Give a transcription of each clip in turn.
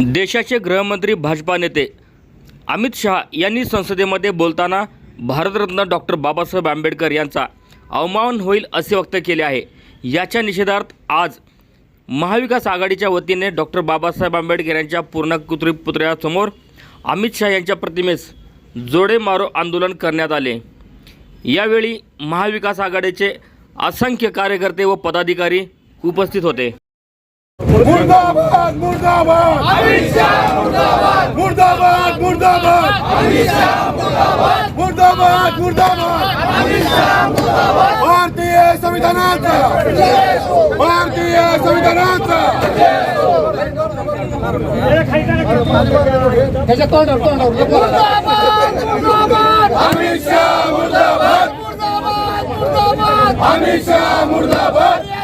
देशाचे गृहमंत्री भाजपा नेते अमित शहा यांनी संसदेमध्ये बोलताना भारतरत्न डॉक्टर बाबासाहेब आंबेडकर यांचा अवमान होईल असे वक्त केले आहे. याच्या निषेधार्थ आज महाविकास आघाडीच्या वतीने डॉक्टर बाबासाहेब आंबेडकर यांच्या पूर्णकुत्री पुतळ्यासमोर अमित शहा यांच्या प्रतिमेस जोडे मारो आंदोलन करण्यात आले. यावेळी महाविकास आघाडीचे असंख्य कार्यकर्ते व पदाधिकारी उपस्थित होते. मुर्दाबाद मुर्दाबाद. मुर्दाबाद. मुर्दाबाद मुर्दाबाद. मुर्दाबाद. भारतीय संविधानाचा. भारतीय संविधानाचा. अमित शहा मुर्दाबाद. अमित शहा मुर्दाबाद.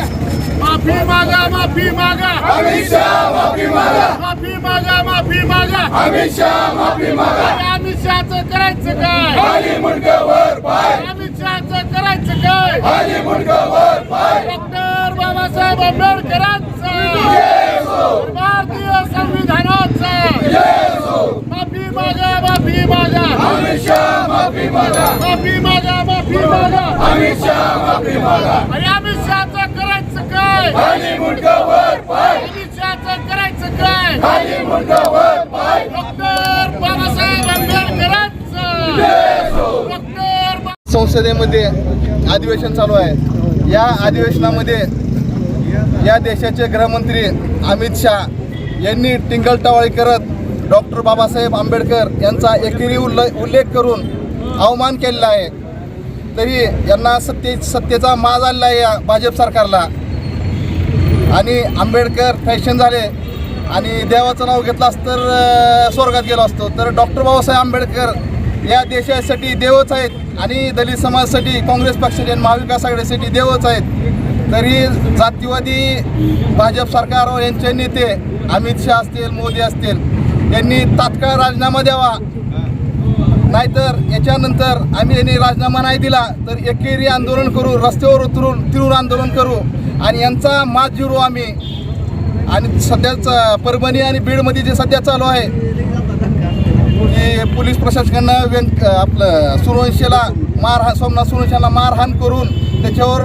माफी मागा माफी मागा. अमित शहा माफी मागा. माफी मागा माफी मागा. अमित शहा माफी मागा. अमित शहाचं करायचं काय? खाली मुर्दावर पाय. अमित शहाचं करायचं काय? खाली मुर्दावर पाय. डॉक्टर बाबासाहेब आंबेडकरांचं. भारतीय संविधानाचं. माफी मागा माफी मागा. अमित शहा माफी मागा. माफी मागा माफी मागा. अमित शहा माफी मागा अरे अमित शहाचं करायचं काय खाली मुर्दावर पाय. करायचं काय? खाली मुर्दावर पाय. डॉक्टर बाबासाहेब आंबेडकरांचं. संसदेमध्ये अधिवेशन चालू आहे. या अधिवेशनामध्ये या देशाचे गृहमंत्री अमित शहा यांनी टिंगलटावाळी करत डॉक्टर बाबासाहेब आंबेडकर यांचा एकेरी उल्ले उल्लेख करून अवमान केलेला आहे. तरी यांना सत्ते सत्तेचा माज आलेला आहे या भाजप सरकारला. आणि आंबेडकर फॅशन झाले आणि देवाचं नाव घेतलं असतं तर स्वर्गात गेलो असतो. तर डॉक्टर बाबासाहेब आंबेडकर या देशासाठी देवच आहेत आणि दलित समाजासाठी काँग्रेस पक्षाचे आणि महाविकास आघाडीसाठी देवच आहेत. तरी जातीवादी भाजप सरकार यांचे नेते अमित शहा असतील मोदी असतील यांनी तात्काळ राजीनामा द्यावा. नाहीतर याच्यानंतर आम्ही यांनी राजीनामा नाही दिला तर एकेरी आंदोलन करू रस्त्यावर उतरून तीव्र आंदोलन करू. आणि यांचा मात जिरू आम्ही. आणि सध्याच परभणी आणि बीडमध्ये जे सध्या चालू आहे की पोलीस प्रशासकांना व्यंक आपलं सुरवंशीला मारहाण सोमनाथ सूर्यवंशीला मारहाण करून त्याच्यावर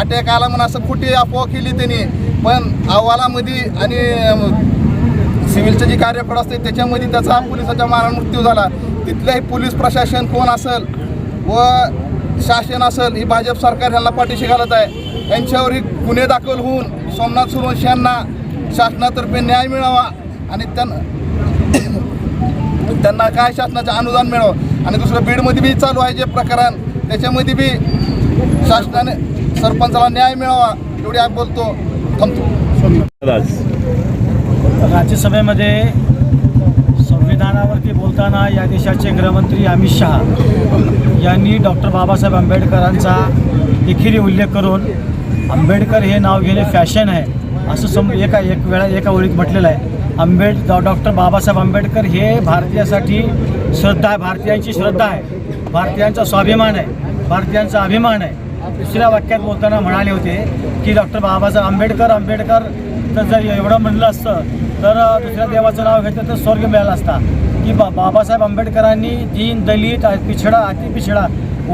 अटॅक आला म्हणून असं खोटी अफवा केली त्यांनी. पण अहवालामध्ये आणि सिव्हिलचं जी कार्यफळ असते त्याच्यामध्ये त्याचा पोलिसाच्या मारण मृत्यू झाला. तिथल्याही पोलीस प्रशासन कोण असेल व शासन असेल ही भाजप सरकार यांना पाठीशी घालत आहे. यांच्यावरही गुन्हे दाखल होऊन सोमनाथ सूर्यवंशी यांना शासनातर्फे न्याय मिळावा आणि त्यांना त्यांना काय शासनाचं अनुदान मिळावं? आणि दुसरं बीडमध्ये बी चालू आहे जे प्रकरण. त्याच्यामध्ये बी शासनाने सरपंचाला न्याय मिळावा एवढी आज बोलतो. थांबतो. राज्यसभेमध्ये बोलताना या देशाचे गृहमंत्री अमित शहा यांनी डॉक्टर बाबासाहेब आंबेडकरांचा देखील उल्लेख करून आंबेडकर हे नाव घेणे फॅशन आहे असं सम एका एक वेळा एका ओळीत म्हटलेलं आहे. आंबेड डॉक्टर बाबासाहेब आंबेडकर हे भारतीयासाठी श्रद्धा आहे भारतीयांची श्रद्धा आहे. भारतीयांचा स्वाभिमान आहे भारतीयांचा अभिमान आहे. दुसऱ्या वाक्यात बोलताना म्हणाले होते की डॉक्टर बाबासाहेब आंबेडकर आंबेडकर तर जर एवढं म्हणलं असतं तर दुसऱ्या देवाचं नाव घेतलं तर स्वर्ग मिळाला असता. की बा बाबासाहेब आंबेडकरांनी दीन दलित अ, पिछडा अतिपिछडा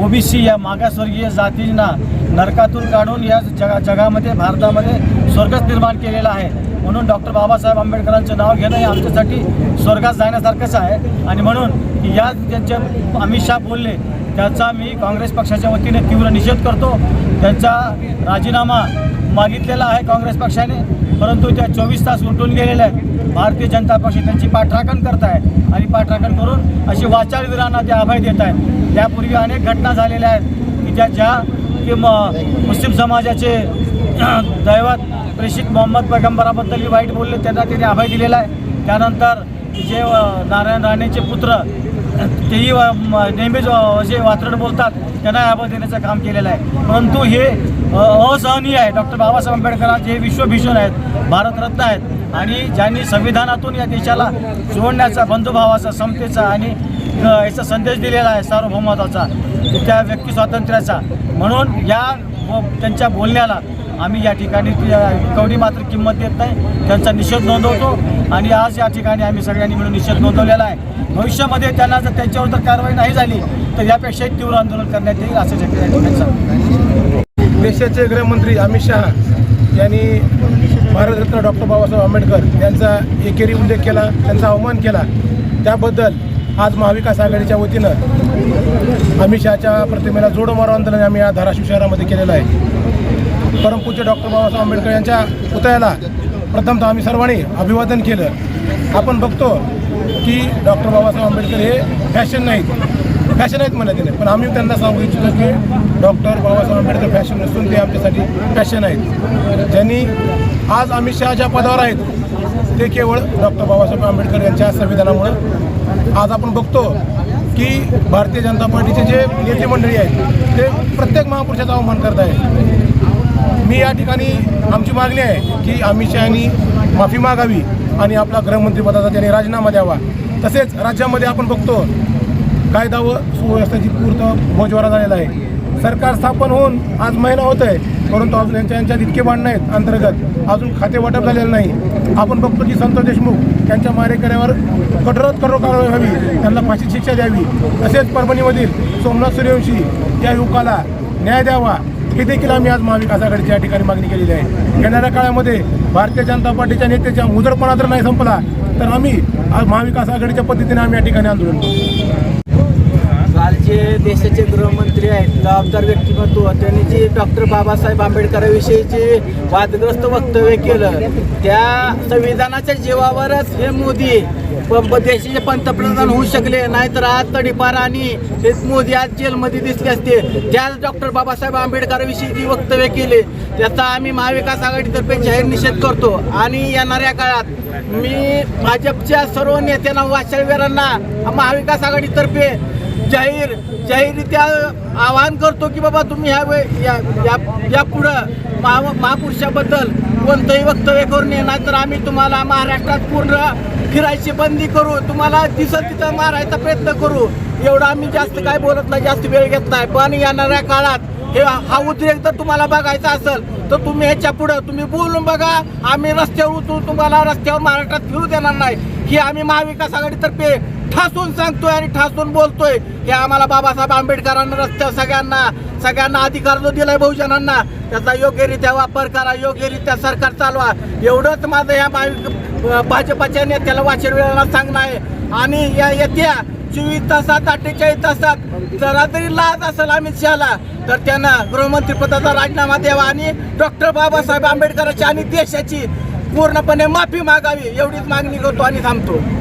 ओबीसी या मागासवर्गीय जातींना नरकातून काढून या जगा जगामध्ये भारतामध्ये स्वर्गच निर्माण केलेला आहे. म्हणून डॉक्टर बाबासाहेब आंबेडकरांचं नाव घेणं हे आमच्यासाठी स्वर्गात जाण्यासारखंच आहे. आणि म्हणून या त्यांचे अमित शाह बोलले त्याचा मी काँग्रेस पक्षाच्या वतीने तीव्र निषेध करतो. त्यांचा राजीनामा मागितलेला आहे काँग्रेस पक्षाने. परंतु त्या चोवीस तास उलटून गेलेल्या आहेत. भारतीय जनता पक्ष त्यांची पाठराखण करत आहे आणि पाठराखण करून अशी वाचाळवीरांना ते अभय देत आहेत त्यापूर्वी अनेक घटना झालेल्या आहेत की ज्या ज्या की म मुस्लिम समाजाचे दैवत प्रेषित मोहम्मद पैगंबराबद्दल वाईट बोलले त्यांना त्यांनी अभय दिलेला आहे. त्यानंतर जे नारायण राणेचे पुत्र तेही नेहमीच जे वात्रट बोलतात त्यांना अभय देण्याचं काम केलेलं आहे. परंतु हे असहनीय आहे. डॉक्टर बाबासाहेब आंबेडकरांचे हे विश्वभीषण आहेत भारतरत्न आहेत आणि ज्यांनी संविधानातून या देशाला जोडण्याचा बंधुभावाचा समतेचा आणि याचा संदेश दिलेला आहे सार्वभौमत्वाचा त्या व्यक्ती स्वातंत्र्याचा. म्हणून या त्यांच्या बोलण्याला आम्ही या ठिकाणी कवडी मात्र किंमत देत नाही. त्यांचा निषेध नोंदवतो. आणि आज या ठिकाणी आम्ही सगळ्यांनी मिळून निषेध नोंदवलेला आहे. भविष्यामध्ये त्यांना जर त्यांच्यावर जर कारवाई नाही झाली तर यापेक्षाही तीव्र आंदोलन करण्यात येईल असं शक्य देशाचे गृहमंत्री अमित शहा यांनी भारतरत्न डॉक्टर बाबासाहेब आंबेडकर यांचा एकेरी उल्लेख केला त्यांचा अवमान केला. त्याबद्दल आज महाविकास आघाडीच्या वतीनं अमित शहाच्या प्रतिमेला जोडो मारो आंदोलन आम्ही या धाराशिव शहरामध्ये केलेलं आहे. परमपूज्य डॉक्टर बाबासाहेब आंबेडकर यांच्या पुतळ्याला प्रथमतः आम्ही सर्वांनी अभिवादन केलं. आपण बघतो की डॉक्टर बाबासाहेब आंबेडकर हे फॅशन नाहीत. फॅशन आहेत म्हणत नाही पण आम्ही त्यांना सांगू इच्छितो की डॉक्टर बाबासाहेब आंबेडकर फॅशन नसून ते आमच्यासाठी फॅशन आहेत. ज्यांनी आज अमित शहा ज्या पदावर आहेत ते केवळ डॉक्टर बाबासाहेब आंबेडकर यांच्या संविधानामुळं. आज आपण बघतो की भारतीय जनता पार्टीचे जे नेते मंडळी आहेत ते प्रत्येक महापुरुषाचा अवमान करत आहेत. मी या ठिकाणी आमची मागणी आहे की अमित शहानी माफी मागावी आणि आपला गृहमंत्रीपदाचा त्यांनी राजीनामा द्यावा. तसेच राज्यामध्ये आपण बघतो कायदा व सुव्यवस्थेची पूर्त भोजवारा झालेला आहे. सरकार स्थापन होऊन आज महिना होत आहे परंतु अजून यांच्या यांच्यात इतके भांडणं आहेत अंतर्गत. अजून खाते वाटप झालेलं नाही. आपण बघतो की संतोष देशमुख यांच्या मारेकऱ्यावर कठोरात कठोर कारवाई व्हावी त्यांना फाशी शिक्षा द्यावी. तसेच परभणीमधील सोमनाथ सूर्यवंशी या युवकाला न्याय द्यावा. हे देखील आम्ही आज महाविकास आघाडीच्या या ठिकाणी मागणी केलेली आहे. येणाऱ्या काळामध्ये भारतीय जनता पार्टीच्या नेत्याच्या मुजरपणा जर नाही संपला तर आम्ही आज महाविकास आघाडीच्या पद्धतीने आम्ही या ठिकाणी आंदोलन करू. कालचे देशाचे गृहमंत्री आहेत जबाबदार व्यक्तिमत्व त्यांनी जे डॉक्टर बाबासाहेब आंबेडकरांविषयी जे वादग्रस्त वक्तव्य केलं त्या संविधानाच्या जीवावरच हे मोदी देशाचे पंतप्रधान होऊ शकले नाहीतर आज तडीपार आणि हे मोदी आज जेलमध्ये दिसले असते. त्याच डॉक्टर बाबासाहेब आंबेडकरांविषयी जी वक्तव्य केले त्याचा आम्ही महाविकास आघाडीतर्फे जाहीर निषेध करतो. आणि येणाऱ्या काळात मी भाजपच्या सर्व नेत्यांना वाचलवीरांना महाविकास आघाडीतर्फे जाहीर जाहीररित्या आवाहन करतो की बाबा तुम्ही ह्या वे या या पुढं महा महापुरुषाबद्दल कोणतंही वक्तव्य करू नये नाहीतर आम्ही तुम्हाला महाराष्ट्रात पूर्ण फिरायची बंदी करू. तुम्हाला दिसत तिथं मारायचा प्रयत्न करू. एवढं आम्ही जास्त काय बोलत नाही जास्त वेळ घेत नाही. पण येणाऱ्या काळात हे हा उद्रेक जर तुम्हाला बघायचा असेल तर तुम्ही ह्याच्या पुढं तुम्ही बोलून बघा. आम्ही रस्त्यावर उतरू तुम्हाला रस्त्यावर महाराष्ट्रात फिरू देणार नाही. ही आम्ही महाविकास आघाडीतर्फे ठासून सांगतोय आणि ठासून बोलतोय. हे आम्हाला बाबासाहेब आंबेडकरांना रस्त्यावर सगळ्यांना सगळ्यांना अधिकार जो दिलाय बहुजनांना त्याचा योग्यरित्या वापर करा योग्यरित्या सरकार चालवा. एवढंच माझं या महावि- भाजपाच्या नेत्याला वाचन वेळेला सांगणं आहे. आणि या येत्या चोवीस तासात अठ्ठेचाळीस तासात जरा तरी लाज असेल अमित शहाला तर त्यांना गृहमंत्रीपदाचा राजीनामा द्यावा. आणि डॉक्टर बाबासाहेब आंबेडकरांची आणि देशाची पूर्णपणे माफी मागावी एवढीच मागणी करतो आणि थांबतो.